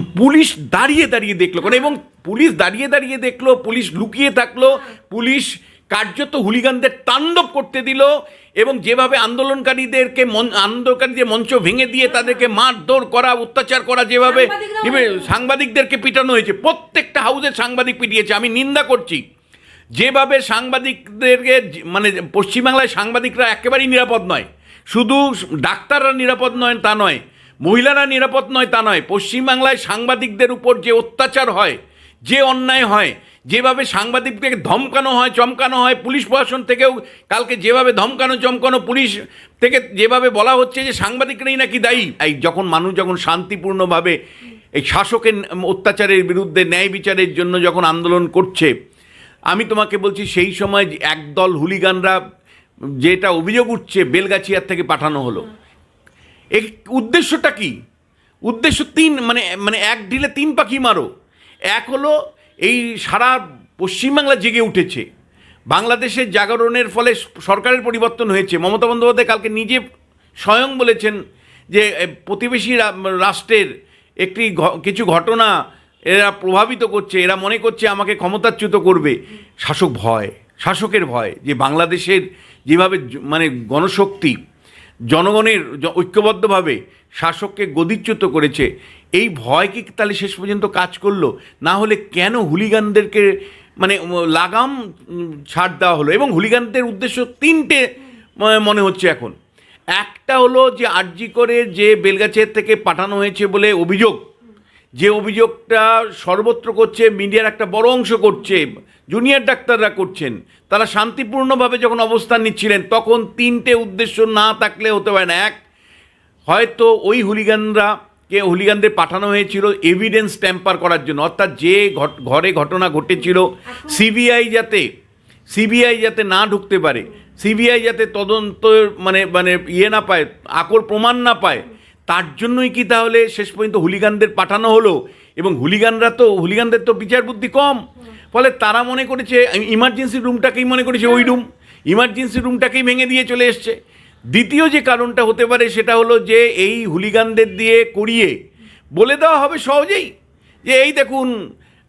Police দাঁড়িয়ে দাঁড়িয়ে দেখল কারণ এবং পুলিশ দাঁড়িয়ে দাঁড়িয়ে দেখল পুলিশ লুকিয়ে থাকল পুলিশ কার্যত হুলিগানদের তাণ্ডব করতে দিল এবং যেভাবে আন্দোলনকারীদেরকে মন- আন্দোলনকারীদের মঞ্চ ভেঙে দিয়ে তাদেরকে মারধর করা অত্যাচার করা যেভাবে সাংবাদিকদেরকে পিটানো হয়েছে প্রত্যেকটা হাউসের সাংবাদিক পিটিয়েছে আমি নিন্দা করছি। যেভাবে সাংবাদিকদেরকে মানে পশ্চিমবাংলায় সাংবাদিকরা একেবারেই নিরাপদ নয় শুধু ডাক্তাররা নিরাপদ নয় তা নয় মহিলারা নিরাপদ নয় তা নয়। পশ্চিমবাংলায় সাংবাদিকদের উপর যে অত্যাচার হয়, যে অন্যায় হয়, যেভাবে সাংবাদিকদেরকে ধমকানো হয়, চমকানো হয়, পুলিশ প্রশাসন থেকেও কালকে যেভাবে ধমকানো, চমকানো পুলিশ থেকে যেভাবে বলা হচ্ছে যে সাংবাদিকরাই নাকি দায়ী। এই যখন মানুষ যখন শান্তিপূর্ণভাবে এই শাসকের অত্যাচারের বিরুদ্ধে ন্যায় বিচারের জন্য যখন আন্দোলন করছে, আমি তোমাকে বলছি সেই সময় একদল হুলিগানরা যেটা অভিযোগ উঠছে বেলগাছিয়ার থেকে পাঠানো হলো এর উদ্দেশ্যটা কি? উদ্দেশ্য তিন মানে মানে এক ঢিলে তিন পাখি মারো। এক হলো এই সারা পশ্চিমবাংলা জেগে উঠেছে। বাংলাদেশের জাগরণের ফলে সরকারের পরিবর্তন হয়েছে। মমতা বন্দ্যোপাধ্যায় কালকে নিজে স্বয়ং বলেছেন যে প্রতিবেশী রাষ্ট্রের একটি কিছু ঘটনা এরা প্রভাবিত করছে, এরা মনে করছে আমাকে ক্ষমতাচ্যুত করবে। শাসক ভয়, শাসকের ভয় যে বাংলাদেশের যেভাবে মানে গণশক্তি জনগণের ঐক্যবদ্ধভাবে শাসককে গদিচ্যুত করেছে। এই ভয় কি তাহলে শেষ পর্যন্ত কাজ করল? না হলে কেন হুলিগানদেরকে মানে লাগাম ছাড় দেওয়া হলো? এবং হুলিগানদের উদ্দেশ্য তিনটে মনে হচ্ছে এখন। একটা হলো যে আর্জি করে যে বেলগাছের থেকে পাঠানো হয়েছে বলে অভিযোগ। যে অভিযোগটা সর্বত্র করছে মিডিয়ার একটা বড় অংশ করছে জুনিয়র ডাক্তাররা করছেন তারা শান্তিপূর্ণভাবে যখন অবস্থান নিচ্ছিলেন তখন তিনটে উদ্দেশ্য না থাকলে হতে পারে না। এক হয়তো ওই হুলিগানরা কে হুলিগানদের পাঠানো হয়েছিল এভিডেন্স ট্যাম্পার করার জন্য অর্থাৎ যে ঘরে ঘটনা ঘটেছিল সিবিআই যাতে সিবিআই যাতে না ঢুকতে পারে সিবিআই যাতে তদন্ত মানে মানে ইয়ে না পায় আকর প্রমাণ না পায় তার জন্যই কি তাহলে শেষ পর্যন্ত হুলিগানদের পাঠানো হলো? এবং হুলিগানরা তো হুলিগানদের তো বিচার বুদ্ধি কম। ফলে তারা মনে করেছে ইমার্জেন্সি রুমটাকেই মনে করেছে ওই রুম। ইমার্জেন্সি রুমটাকেই ভেঙে দিয়ে চলে এসছে। দ্বিতীয় যে কারণটা হতে পারে সেটা হলো যে এই হুলিগানদের দিয়ে করিয়ে বলে দেওয়া হবে সহজেই যে এই দেখুন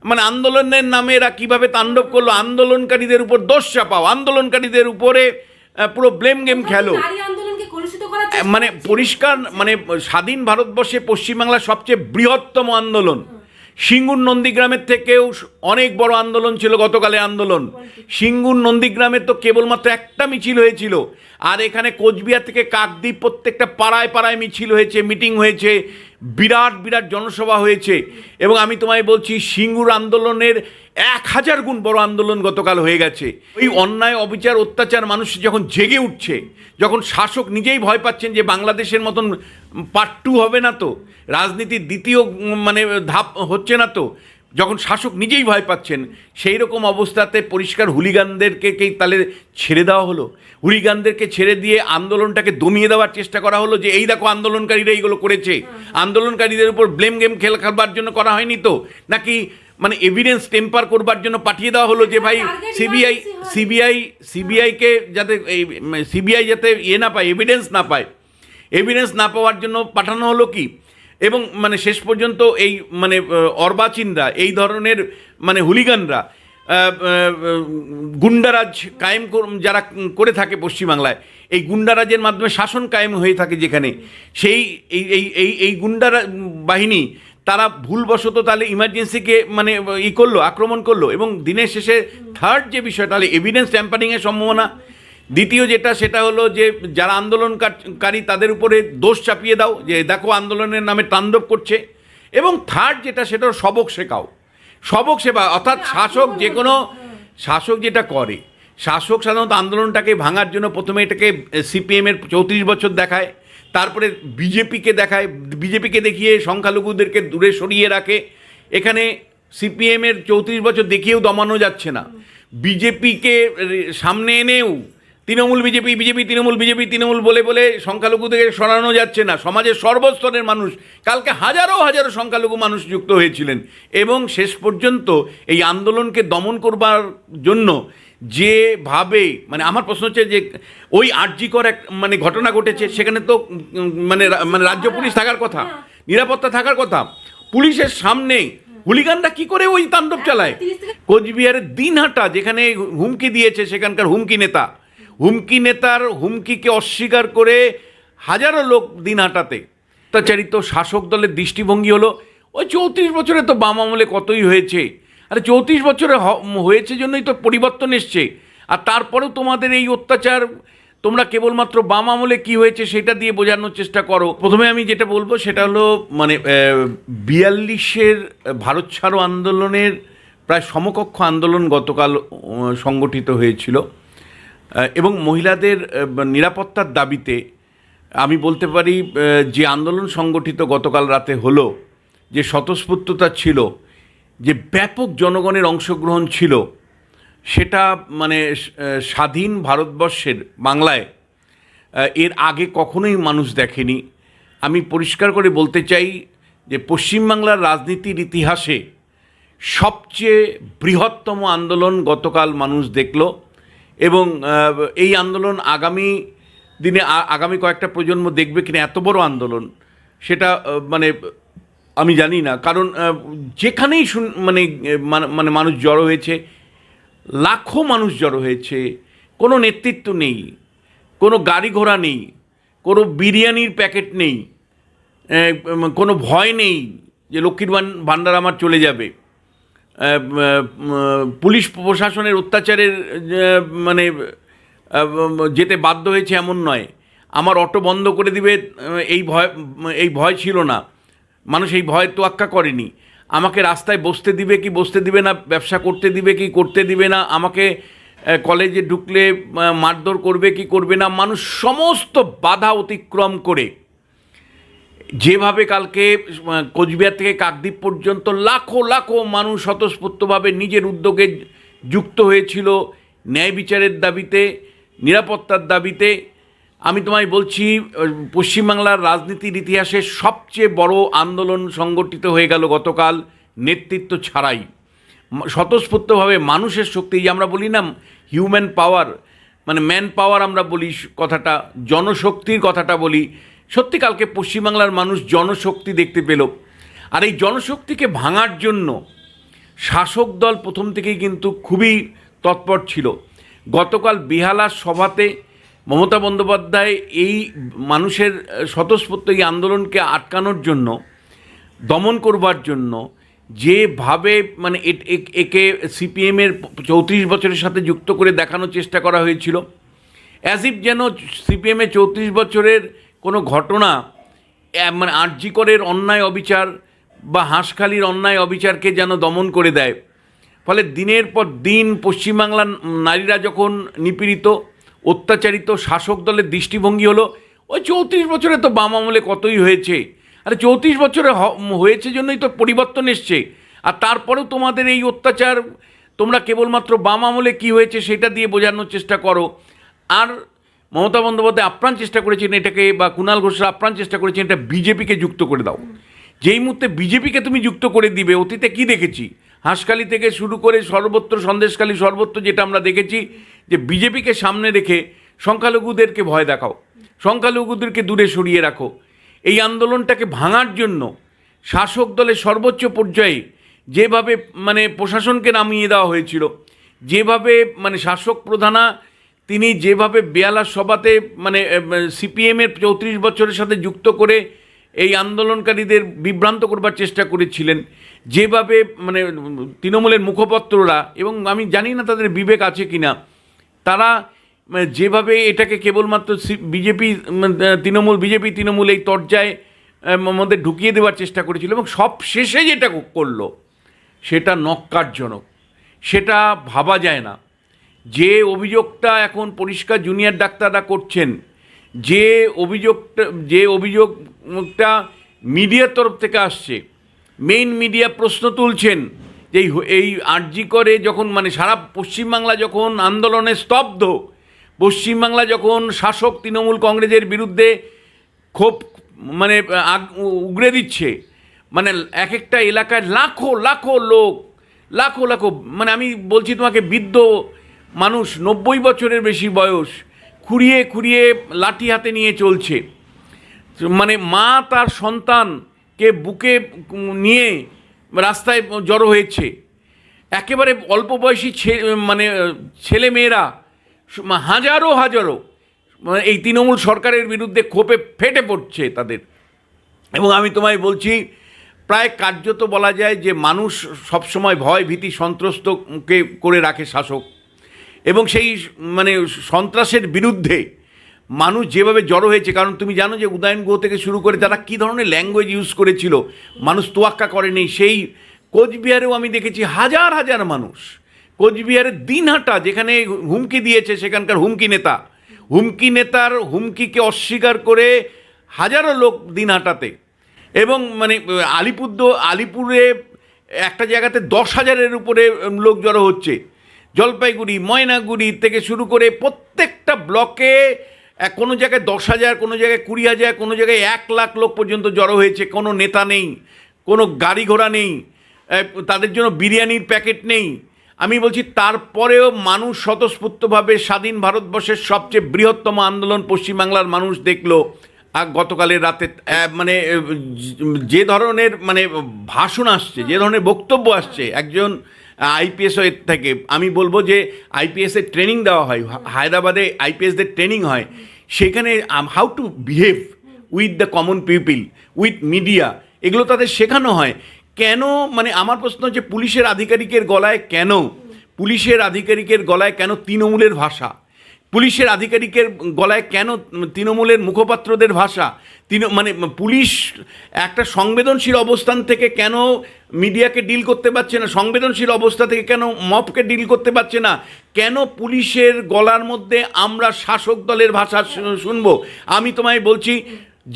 মানে আন্দোলনের নামে এরা কীভাবে তাণ্ডব করল আন্দোলনকারীদের উপর দোষ চাপাও আন্দোলনকারীদের উপরে পুরো ব্লেম গেম খেলো নারী আন্দোলনকে কলুষিত করার চেষ্টা মানে পরিষ্কার মানে স্বাধীন ভারতবর্ষে পশ্চিমবাংলার সবচেয়ে বৃহত্তম আন্দোলন। সিঙ্গুর নন্দীগ্রামের থেকেও অনেক বড় আন্দোলন ছিল গতকালে আন্দোলন। সিঙ্গুর নন্দীগ্রামে তো কেবলমাত্র একটা মিছিল হয়েছিল। আর এখানে কোচবিহার থেকে কাকদ্বীপ প্রত্যেকটা পাড়ায় পাড়ায় মিছিল হয়েছে, মিটিং হয়েছে, বিরাট বিরাট জনসভা হয়েছে এবং আমি তোমায় বলছি, সিঙ্গুর আন্দোলনের এক হাজার গুণ বড় আন্দোলন গতকাল হয়ে গেছে। ওই অন্যায়, অবিচার, অত্যাচার মানুষ যখন জেগে উঠছে, যখন শাসক নিজেই ভয় পাচ্ছেন যে বাংলাদেশের মতন পার্ট টু হবে না তো, রাজনীতির দ্বিতীয় মানে ধাপ হচ্ছে না তো যখন শাসক নিজেই ভয় পাচ্ছেন সেই রকম অবস্থাতে পরিষ্কার হুলিগানদেরকে তাহলে ছেড়ে দেওয়া হলো? হুলিগানদেরকে ছেড়ে দিয়ে আন্দোলনটাকে দমিয়ে দেওয়ার চেষ্টা করা হলো যে এই দেখো আন্দোলনকারীরা এইগুলো করেছে। আন্দোলনকারীদের উপর ব্লেম গেম খেল খেলবার জন্য করা হয়নি তো? নাকি মানে এভিডেন্স টেম্পার করবার জন্য পাঠিয়ে দেওয়া হলো যে ভাই সিবিআই সিবিআই সিবিআইকে যাতে এই সিবিআই যাতে ইয়ে না পায় এভিডেন্স না পায়। এভিডেন্স না পাওয়ার জন্য পাঠানো হলো কি? এবং মানে শেষ পর্যন্ত এই মানে অর্বাচীনরা, এই ধরনের মানে হুলিগানরা গুন্ডারাজ কায়েম যারা করে থাকে পশ্চিমবাংলায়, এই গুন্ডারাজের মাধ্যমে শাসন কায়েম হয়ে থাকে যেখানে, সেই, এই এই এই গুন্ডারা বাহিনী, তারা ভুলবশত তাহলে ইমার্জেন্সিকে মানে ই করল, আক্রমণ করল এবং দিনের শেষে থার্ড যে বিষয়, তাহলে এভিডেন্স ট্যাম্পারিংয়ের সম্ভাবনা দ্বিতীয় যেটা সেটা হলো যে যারা আন্দোলনকারী তাদের উপরে দোষ চাপিয়ে দাও যে দেখো আন্দোলনের নামে তাণ্ডব করছে। এবং থার্ড যেটা সেটা সবক শেখাও। সবক সেবা অর্থাৎ শাসক যে কোনো শাসক যেটা করে শাসক সাধারণত আন্দোলনটাকে ভাঙার জন্য প্রথমে এটাকে সিপিএমের চৌত্রিশ বছর দেখায় তারপরে বিজেপিকে দেখায় বিজেপিকে দেখিয়ে সংখ্যালঘুদেরকে দূরে সরিয়ে রাখে। এখানে সিপিএমের চৌত্রিশ বছর দেখিয়েও দমানো যাচ্ছে না। বিজেপিকে সামনে এনেও Trinamool BJP BJP Trinamool BJP Trinamool বলে বলে সংখ্যালঘুদেরকে সরানো যাচ্ছে না। সমাজের সর্বস্তরের মানুষ কালকে হাজারো হাজারো সংখ্যালঘু মানুষ যুক্ত হয়েছিলেন। এবং শেষ পর্যন্ত এই আন্দোলনকে দমন করবার জন্য যেভাবে মানে আমার প্রশ্ন হচ্ছে যে ওই আর্যিকর এক মানে ঘটনা ঘটেছে সেখানে তো মানে মানে রাজ্য পুলিশ থাকার কথা নিরাপত্তা থাকার কথা পুলিশের সামনে হুলিগানরা কি করে ওই তাণ্ডব চালায়? কোচবিহারের দিনহাটা যেখানে হুমকি দিয়েছে সেখানকার হুমকি নেতা হুমকি নেতার হুমকিকে অস্বীকার করে হাজারো লোক দিন হাঁটাতে। অত্যাচারিত শাসক দলের দৃষ্টিভঙ্গি হলো, ওই চৌত্রিশ বছরে তো বাম আমলে কতই হয়েছে? আরে চৌত্রিশ বছরে হয়েছে জন্যই তো পরিবর্তন এসছে। আর তারপরেও তোমাদের এই অত্যাচার, তোমরা কেবলমাত্র বাম আমলে কি হয়েছে সেটা দিয়ে বোঝানোর চেষ্টা করো। প্রথমে আমি যেটা বলব সেটা হলো মানে বিয়াল্লিশের ভারত ছাড়ো আন্দোলনের প্রায় সমকক্ষ আন্দোলন গতকাল সংগঠিত হয়েছিল। এবং মহিলাদের নিরাপত্তার দাবিতে আমি বলতে পারি যে আন্দোলন সংগঠিত গতকাল রাতে হলো, যে স্বতঃস্ফূর্ততা ছিল, যে ব্যাপক জনগণের অংশগ্রহণ ছিল, সেটা মানে স্বাধীন ভারতবর্ষের বাংলায় এর আগে কখনোই মানুষ দেখেনি। আমি পরিষ্কার করে বলতে চাই যে পশ্চিমবাংলার রাজনীতির ইতিহাসে সবচেয়ে বৃহত্তম আন্দোলন গতকাল মানুষ দেখল এবং এই আন্দোলন আগামী দিনে আগামী কয়েকটা প্রজন্ম দেখবে কিনা, এত বড় আন্দোলন, সেটা মানে আমি জানি না। কারণ যেখানেই শুন- মানে মানে- মানে মানুষ জড়ো হয়েছে, লাখো মানুষ জড়ো হয়েছে, কোনো নেতৃত্ব নেই, কোনো গাড়ি ঘোড়া নেই, কোনো বিরিয়ানির প্যাকেট নেই কোনো ভয় নেই যে লক্ষ্মীর ভাণ্ডার আমার চলে যাবে। পুলিশ প্রশাসনের অত্যাচারের মানে যেতে বাধ্য হয়েছে এমন নয়। আমার অটো বন্ধ করে দিবে এই ভয় এই ভয় ছিল না। মানুষ এই ভয় তোয়াক্কা করেনি। আমাকে রাস্তায় বসতে দিবে কি বসতে দিবে না, ব্যবসা করতে দিবে কি করতে দিবে না, আমাকে কলেজে ঢুকলে মারধর করবে কি করবে না, মানুষ সমস্ত বাধা অতিক্রম করে যেভাবে কালকে কোচবিহার থেকে কাকদ্বীপ পর্যন্ত লাখো লাখো মানুষ স্বতঃস্ফূর্তভাবে নিজের উদ্যোগে যুক্ত হয়েছিল ন্যায় বিচারের দাবিতে, নিরাপত্তার দাবিতে। আমি তোমায় বলছি পশ্চিমবাংলার রাজনীতির ইতিহাসে সবচেয়ে বড় আন্দোলন সংগঠিত হয়ে গেল গতকাল নেতৃত্ব ছাড়াই। স্বতঃস্ফূর্তভাবে মানুষের শক্তি যে আমরা বলি না হিউম্যান পাওয়ার মানে ম্যান পাওয়ার আমরা বলি, কথাটা, জনশক্তির কথাটা বলি সত্যি কালকে পশ্চিমবাংলার মানুষ জনশক্তি দেখতে পেল। আর এই জনশক্তিকে ভাঙার জন্য শাসক দল প্রথম থেকেই কিন্তু খুবই তৎপর ছিল। গতকাল বেহালার সভাতে মমতা বন্দ্যোপাধ্যায় এই মানুষের স্বতঃস্ফূর্ত এই আন্দোলনকে আটকানোর জন্য, দমন করবার জন্য যেভাবে মানে একে সিপিএমের চৌত্রিশ বছরের সাথে যুক্ত করে দেখানোর চেষ্টা করা হয়েছিল অ্যাজ ইফ যেন সিপিএমের চৌত্রিশ বছরের কোনো ঘটনা মানে আর্যিকরের অন্যায় অবিচার বা হাঁসখালির অন্যায় অবিচারকে যেন দমন করে দেয়। ফলে দিনের পর দিন পশ্চিমবাংলার নারীরা যখন নিপীড়িত, অত্যাচারিত, শাসক দলের দৃষ্টিভঙ্গি হলো, ওই চৌত্রিশ বছরে তো বাম আমলে কতই হয়েছে? আরে চৌত্রিশ বছরে হয়েছে জন্যই তো পরিবর্তন এসছে। আর তারপরেও তোমাদের এই অত্যাচার, তোমরা কেবলমাত্র বাম আমলে কী হয়েছে সেটা দিয়ে বোঝানোর চেষ্টা করো। আর মমতা বন্দ্যোপাধ্যায় আপ্রাণ চেষ্টা করেছেন এটাকে, বা কুণাল ঘোষরা আপ্রাণ চেষ্টা করেছেন এটা বিজেপিকে যুক্ত করে দাও। যেই মুহূর্তে বিজেপিকে তুমি যুক্ত করে দিবে, অতীতে কি দেখেছি? হাঁসখালি থেকে শুরু করে সর্বত্র, সন্দেশখালী সর্বত্র যেটা আমরা দেখেছি, যে বিজেপিকে সামনে রেখে সংখ্যালঘুদেরকে ভয় দেখাও, সংখ্যালঘুদেরকে দূরে সরিয়ে রাখো। এই আন্দোলনটাকে ভাঙার জন্য শাসক দলের সর্বোচ্চ পর্যায়ে যেভাবে মানে প্রশাসনকে নামিয়ে দেওয়া হয়েছিল, যেভাবে মানে শাসক প্রধানা তিনি যেভাবে বেয়ালা সভাতে মানে সিপিএমের চৌত্রিশ বছরের সাথে যুক্ত করে এই আন্দোলনকারীদের বিভ্রান্ত করবার চেষ্টা করেছিলেন, যেভাবে মানে তৃণমূলের মুখপত্ররা এবং আমি জানি না তাদের বিবেক আছে কি না তারা মানে যেভাবে এটাকে কেবলমাত্র বিজেপি তৃণমূল বিজেপি তৃণমূল এই তর্জায় মধ্যে ঢুকিয়ে দেওয়ার চেষ্টা করেছিল এবং সব শেষে যেটা করল, সেটা নক্কারজনক সেটা ভাবা যায় না। যে অভিযোগটা এখন পরিষ্কার জুনিয়র ডাক্তাররা করছেন, যে অভিযোগটা যে অভিযোগটা মিডিয়ার তরফ থেকে আসছে মেইন মিডিয়া প্রশ্ন তুলছেন যে এই আরজি করে যখন মানে সারা পশ্চিমবাংলা যখন আন্দোলনে স্তব্ধ, পশ্চিমবাংলা যখন শাসক তৃণমূল কংগ্রেসের বিরুদ্ধে ক্ষোভ মানে উগড়ে দিচ্ছে মানে এক একটা এলাকায় লাখো লাখো লোক, লাখো লাখো মানে আমি বলছি তোমাকে বৃদ্ধ মানুষ নব্বই বছরের বেশি বয়স খুঁড়িয়ে খুঁড়িয়ে লাঠি হাতে নিয়ে চলছে। মানে মা তার সন্তানকে বুকে নিয়ে রাস্তায় জড়ো হয়েছে। একেবারে অল্প বয়সী মানে ছেলে মেয়েরা হাজারো হাজারো মানে এই তৃণমূল সরকারের বিরুদ্ধে ক্ষোভে ফেটে পড়ছে তাদের। এবং আমি তোমায় বলছি, প্রায় কার্যত বলা যায় যে মানুষ সবসময় ভয় ভীতি সন্ত্রস্তকে করে রাখে শাসক। এবং সেই মানে সন্ত্রাসের বিরুদ্ধে মানুষ যেভাবে জড়ো হয়েছে, কারণ তুমি জানো যে উদয়ন গুহ থেকে শুরু করে তারা কী ধরনের ল্যাঙ্গুয়েজ ইউজ করেছিল, মানুষ তোয়াক্কা করেনি। সেই কোচবিহারেও আমি দেখেছি হাজার হাজার মানুষ। কোচবিহারের দিনহাটা যেখানে হুমকি দিয়েছে সেখানকার হুমকি নেতা। হুমকি নেতার হুমকিকে অস্বীকার করে হাজারো লোক দিনহাটাতে এবং মানে আলিপুর আলিপুরে একটা জায়গাতে দশ হাজারের উপরে লোক জড়ো হচ্ছে। জলপাইগুড়ি, ময়নাগুড়ি থেকে শুরু করে প্রত্যেকটা ব্লকে কোনো জায়গায় দশ হাজার, কোনো জায়গায় কুড়ি হাজার, কোনো জায়গায় এক লাখ লোক পর্যন্ত জড়ো হয়েছে। কোনো নেতা নেই, কোনো গাড়ি ঘোড়া নেই তাদের জন্য বিরিয়ানির প্যাকেট নেই। আমি বলছি, তারপরেও মানুষ স্বতঃস্ফূর্তভাবে স্বাধীন ভারতবর্ষের সবচেয়ে বৃহত্তম আন্দোলন পশ্চিমবাংলার মানুষ দেখল। আর গতকালের রাতে মানে যে ধরনের মানে ভাষণ আসছে, যে ধরনের বক্তব্য আসছে, একজন আইপিএস এর থেকে। আমি বলব যে আইপিএসের ট্রেনিং দেওয়া হয় হায়দ্রাবাদে আইপিএসদের ট্রেনিং হয়। সেখানে how to behave with the common people with media এগুলো তাদের শেখানো হয়। কেন মানে আমার প্রশ্ন হচ্ছে, পুলিশের আধিকারিকের গলায় কেন? পুলিশের আধিকারিকের গলায় কেন তৃণমূলের ভাষা? পুলিশের আধিকারিকের গলায় কেন তৃণমূলের মুখপাত্রদের ভাষা? তৃণ মানে পুলিশ একটা সংবেদনশীল অবস্থান থেকে কেন মিডিয়াকে ডিল করতে পারছে না? সংবেদনশীল অবস্থা থেকে কেন মপকে ডিল করতে পারছে না? কেন পুলিশের গলার মধ্যে আমরা শাসক দলের ভাষা শুনব? আমি তোমায় বলছি,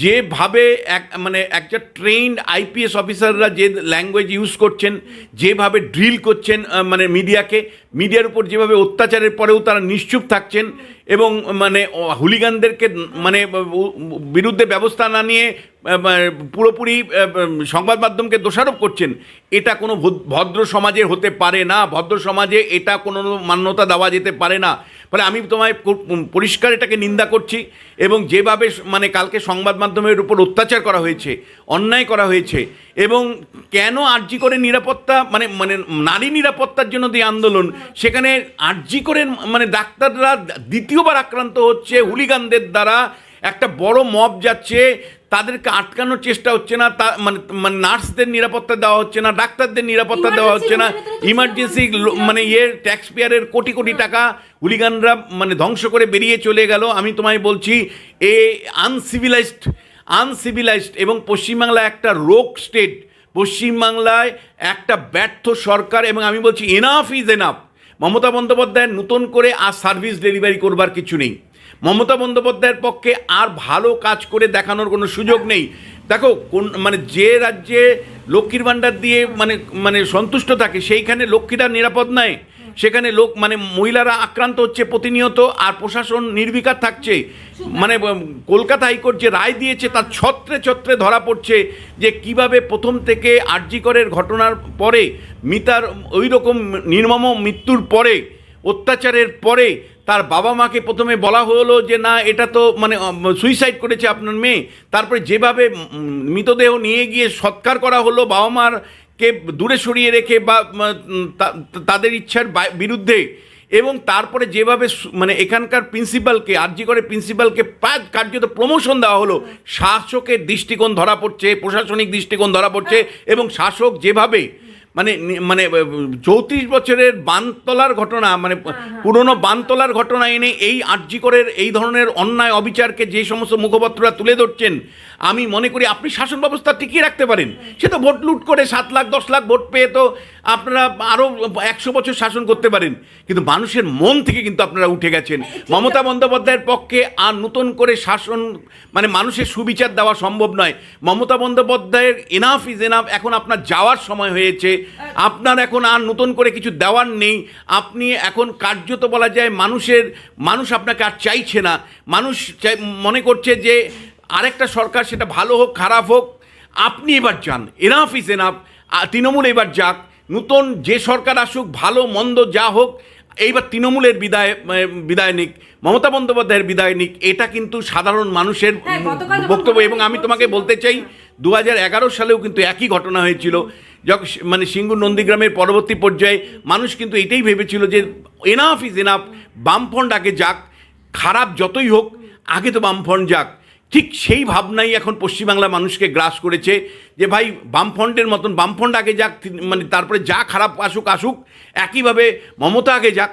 যেভাবে এক মানে একটা ট্রেন্ড আইপিএস অফিসাররা যে ল্যাঙ্গুয়েজ ইউজ করছেন, যেভাবে ড্রিল করছেন মানে মিডিয়াকে মিডিয়ার উপর যেভাবে অত্যাচারের পরেও তারা নিশ্চুপ থাকছেন এবং মানে হুলিগানদেরকে মানে বিরুদ্ধে ব্যবস্থা না নিয়ে পুরোপুরি সংবাদ মাধ্যমকে দোষারোপ করছেন, এটা কোনো ভদ- ভদ্র সমাজে হতে পারে না। ভদ্র সমাজে এটা কোনো মান্যতা দেওয়া যেতে পারে না। ফলে আমি তোমায় পরিষ্কার এটাকে নিন্দা করছি এবং যেভাবে মানে কালকে সংবাদ মাধ্যমের উপর অত্যাচার করা হয়েছে, অন্যায় করা হয়েছে এবং কেন আর্জি করে নিরাপত্তা মানে মানে নারী নিরাপত্তার জন্য যে আন্দোলন সেখানে আর্জি করে মানে ডাক্তাররা দ্বিতীয়বার আক্রান্ত হচ্ছে হুলিগানদের দ্বারা একটা বড় মব যাচ্ছে তাদেরকে আটকানোর চেষ্টা হচ্ছে না তা মানে মানে নার্সদের নিরাপত্তা দেওয়া হচ্ছে না ডাক্তারদের নিরাপত্তা দেওয়া হচ্ছে না ইমার্জেন্সি মানে ইয়ে ট্যাক্স পেয়ারের কোটি কোটি টাকা হুলিগানরা মানে ধ্বংস করে বেরিয়ে চলে গেল। আমি তোমায় বলছি এ আনসিভিলাইজড আনসিভিলাইজড এবং পশ্চিমবাংলা একটা রোগ স্টেট পশ্চিমবাংলায় একটা ব্যর্থ সরকার এবং আমি বলছি এনাফ ইজ এনাফ মমতা বন্দ্যোপাধ্যায়ের নতুন করে আর সার্ভিস ডেলিভারি করবার কিছু নেই। মমতা বন্দ্যোপাধ্যায়ের পক্ষে আর ভালো কাজ করে দেখানোর কোনো সুযোগ নেই। দেখো, কোন মানে যে রাজ্যে লক্ষ্মীর ভাণ্ডার দিয়ে মানে মানে সন্তুষ্ট থাকে, সেইখানে লক্ষ্মীরা নিরাপদ নয় সেখানে লোক মানে মহিলারা আক্রান্ত হচ্ছে প্রতিনিয়ত, আর প্রশাসন নির্বিকার থাকছে। মানে কলকাতা হাইকোর্ট যে রায় দিয়েছে, তার ছত্রে ছত্রে ধরা পড়ছে যে কীভাবে প্রথম থেকে আরজিকরের ঘটনার পরে, মিতার ওই রকম নির্মম মৃত্যুর পরে অত্যাচারের পরে তার বাবা মাকে প্রথমে বলা হলো যে না এটা তো মানে সুইসাইড করেছে আপনার মেয়ে। তারপরে যেভাবে মৃতদেহ নিয়ে গিয়ে সৎকার করা হলো বাবা মার কে দূরে সরিয়ে রেখে বা তাদের ইচ্ছার বিরুদ্ধে এবং তারপরে যেভাবে মানে এখানকার প্রিন্সিপালকে আরজি করে প্রিন্সিপালকে প্রায় কার্যত প্রমোশন দেওয়া হলো শাসকের দৃষ্টিকোণ ধরা পড়ছে প্রশাসনিক দৃষ্টিকোণ ধরা পড়ছে এবং শাসক যেভাবে মানে মানে চৌত্রিশ বছরের বানতলার ঘটনা মানে পুরনো বানতলার ঘটনা এনে এই আর্যিকরের এই ধরনের অন্যায় অবিচারকে যে সমস্ত মুখপাত্ররা তুলে ধরছেন আমি মনে করি আপনি শাসন ব্যবস্থা টিকিয়ে রাখতে পারেন। সে তো ভোট লুট করে সাত লাখ দশ লাখ ভোট পেয়ে তো আপনারা আরও একশো বছর শাসন করতে পারেন। কিন্তু মানুষের মন থেকে কিন্তু আপনারা উঠে গেছেন। মমতা বন্দ্যোপাধ্যায়ের পক্ষে আর নতুন করে শাসন মানে মানুষের সুবিচার দেওয়া সম্ভব নয়। মমতা বন্দ্যোপাধ্যায়ের এনাফ ইজ এনাফ এখন আপনার যাওয়ার সময় হয়েছে। আপনার এখন আর নতুন করে কিছু দেওয়ার নেই। আপনি এখন কার্যত বলা যায় মানুষের মানুষ আপনাকে আর চাইছে না। মানুষ মনে করছে যে আরেকটা সরকার সেটা ভালো হোক খারাপ হোক আপনি এবার যান। এনাফ ইজ এনাফ তৃণমূল এবার যাক। নতুন যে সরকার আসুক ভালো মন্দ যা হোক এইবার তৃণমূলের বিদায় বিদায় নিক। মমতা বন্দ্যোপাধ্যায়ের বিদায় নিক। এটা কিন্তু সাধারণ মানুষের হ্যাঁ, বক্তব্য। এবং আমি তোমাকে বলতে চাই দু সালেও কিন্তু একই ঘটনা হয়েছিল। যখন মানে সিঙ্গুর নন্দীগ্রামের পরবর্তী পর্যায়ে মানুষ কিন্তু এটাই ভেবেছিল যে এনাফ ইজ এনাফ বামফ্রন্ট আগে যাক, খারাপ যতই হোক, আগে তো বামফ্রন্ট যাক। ঠিক সেই ভাবনাই এখন পশ্চিমবাংলা মানুষকে গ্রাস করেছে যে ভাই, বামফ্রন্টের মতন বামফ্রন্ট আগে যাক মানে তারপরে যা খারাপ আসুক আসুক, একইভাবে মমতা আগে যাক,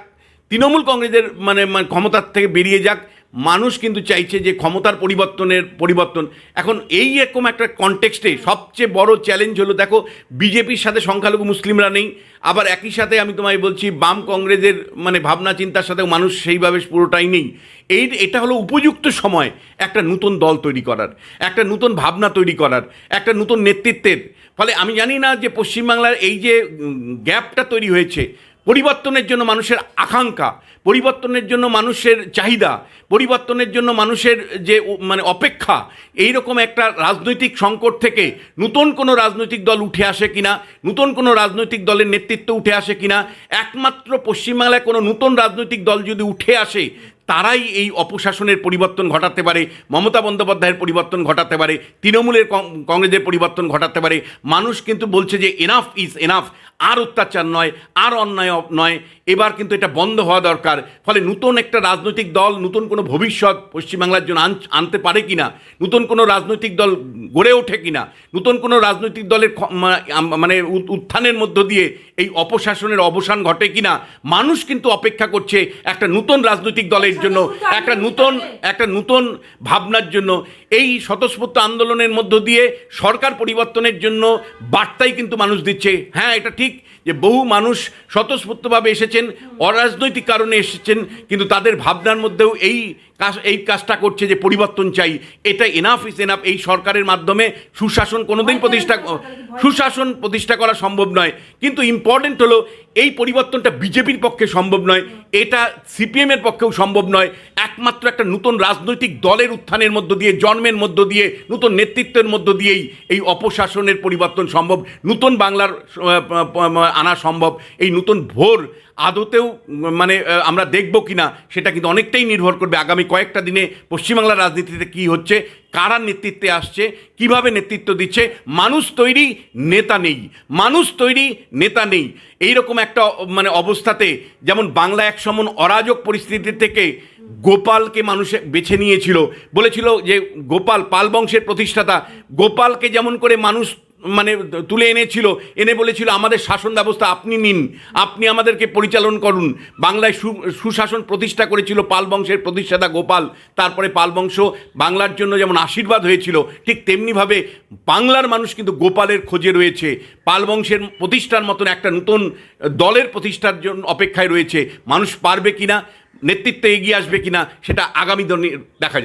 তৃণমূল কংগ্রেসের মানে মানে ক্ষমতার থেকে বেরিয়ে যাক মানুষ কিন্তু চাইছে যে ক্ষমতার পরিবর্তনের পরিবর্তন। এখন এই রকম একটা কনটেক্সটে সবচেয়ে বড় চ্যালেঞ্জ হলো, দেখো, বিজেপির সাথে সংখ্যালঘু মুসলিমরা নেই, আবার একই সাথে আমি তোমায় বলছি, বাম কংগ্রেসের মানে ভাবনা চিন্তার সাথেও মানুষ সেইভাবে পুরোটাই নেই। এই এটা হলো উপযুক্ত সময় একটা নতুন দল তৈরি করার, একটা নতুন ভাবনা তৈরি করার, একটা নতুন নেতৃত্বের। ফলে আমি জানি না যে পশ্চিমবাংলার এই যে গ্যাপটা তৈরি হয়েছে পরিবর্তনের জন্য মানুষের আকাঙ্ক্ষা, পরিবর্তনের জন্য মানুষের চাহিদা, পরিবর্তনের জন্য মানুষের যে মানে অপেক্ষা এই রকম একটা রাজনৈতিক সংকট থেকে নতুন কোনো রাজনৈতিক দল উঠে আসে কিনা, নতুন কোনো রাজনৈতিক দলের নেতৃত্ব উঠে আসে কিনা, একমাত্র পশ্চিমবাংলায় কোনো নতুন রাজনৈতিক দল যদি উঠে আসে, তারাই এই অপশাসনের পরিবর্তন ঘটাতে পারে, মমতা বন্দ্যোপাধ্যায়ের পরিবর্তন ঘটাতে পারে, তৃণমূলের কংগ্রেসের পরিবর্তন ঘটাতে পারে। মানুষ কিন্তু বলছে যে এনাফ ইজ এনাফ আর অত্যাচার নয় আর অন্যায় নয়। এবার কিন্তু এটা বন্ধ হওয়া দরকার। ফলে নতুন একটা রাজনৈতিক দল নতুন কোনো ভবিষ্যৎ পশ্চিমবাংলার জন্য আনতে পারে কিনা? নতুন কোনো রাজনৈতিক দল গড়ে ওঠে কিনা? নতুন কোনো রাজনৈতিক দলের মানে উত্থানের মধ্য দিয়ে এই অপশাসনের অবসান ঘটে কিনা? মানুষ কিন্তু অপেক্ষা করছে একটা নতুন রাজনৈতিক দলের জন্য একটা নতুন একটা নতুন ভাবনার জন্য। এই স্বতঃস্ফূর্ত আন্দোলনের মধ্য দিয়ে সরকার পরিবর্তনের জন্য বার্তাই কিন্তু মানুষ দিচ্ছে। হ্যাঁ এটা ঠিক ঠিক যে বহু মানুষ স্বতঃস্ফূর্তভাবে এসেছেন অরাজনৈতিক কারণে এসেছেন কিন্তু তাদের ভাবনার মধ্যেও এই কাজ এই কাজটা করছে যে পরিবর্তন চাই। এটা এনাফ ইজ এনাফ এই সরকারের মাধ্যমে সুশাসন কোনোদিন প্রতিষ্ঠা সুশাসন প্রতিষ্ঠা করা সম্ভব নয়। কিন্তু ইম্পর্টেন্ট হলো এই পরিবর্তনটা বিজেপির পক্ষে সম্ভব নয়। এটা সিপিএমের পক্ষেও সম্ভব নয়। একমাত্র একটা নতুন রাজনৈতিক দলের উত্থানের মধ্য দিয়ে জন্মের মধ্য দিয়ে নতুন নেতৃত্বের মধ্য দিয়েই এই অপশাসনের পরিবর্তন সম্ভব। নতুন বাংলার আনা সম্ভব। এই নতুন ভোর আদতেও মানে আমরা দেখব কি না সেটা কিন্তু অনেকটাই নির্ভর করবে আগামী কয়েকটা দিনে পশ্চিমবাংলার রাজনীতিতে কি হচ্ছে, কারা নেতৃত্বে আসছে, কীভাবে নেতৃত্ব দিচ্ছে, মানুষ তৈরি, নেতা নেই। মানুষ তৈরি, নেতা নেই। এই রকম একটা মানে অবস্থাতে যেমন বাংলা এক সমন অরাজক পরিস্থিতি থেকে গোপালকে মানুষে বেছে নিয়েছিল, বলেছিল যে গোপাল পাল বংশের প্রতিষ্ঠাতা, গোপালকে যেমন করে মানুষ মানে তুলে এনেছিল, এনে বলেছিল, আমাদের শাসন ব্যবস্থা আপনি নিন, আপনি আমাদেরকে পরিচালন করুন। বাংলায় সুশাসন প্রতিষ্ঠা করেছিল পাল বংশের প্রতিষ্ঠাতা গোপাল। তারপরে পাল বংশ বাংলার জন্য যেমন আশীর্বাদ হয়েছিল, ঠিক তেমনিভাবে বাংলার মানুষ কিন্তু গোপালের খোঁজে রয়েছে। পাল বংশের প্রতিষ্ঠার মতন একটা নতুন দলের প্রতিষ্ঠার জন্য অপেক্ষায় রয়েছে। মানুষ পারবে কিনা, নেতৃত্বে এগিয়ে আসবে কিনা, সেটা আগামী দিনে দেখা যাবে।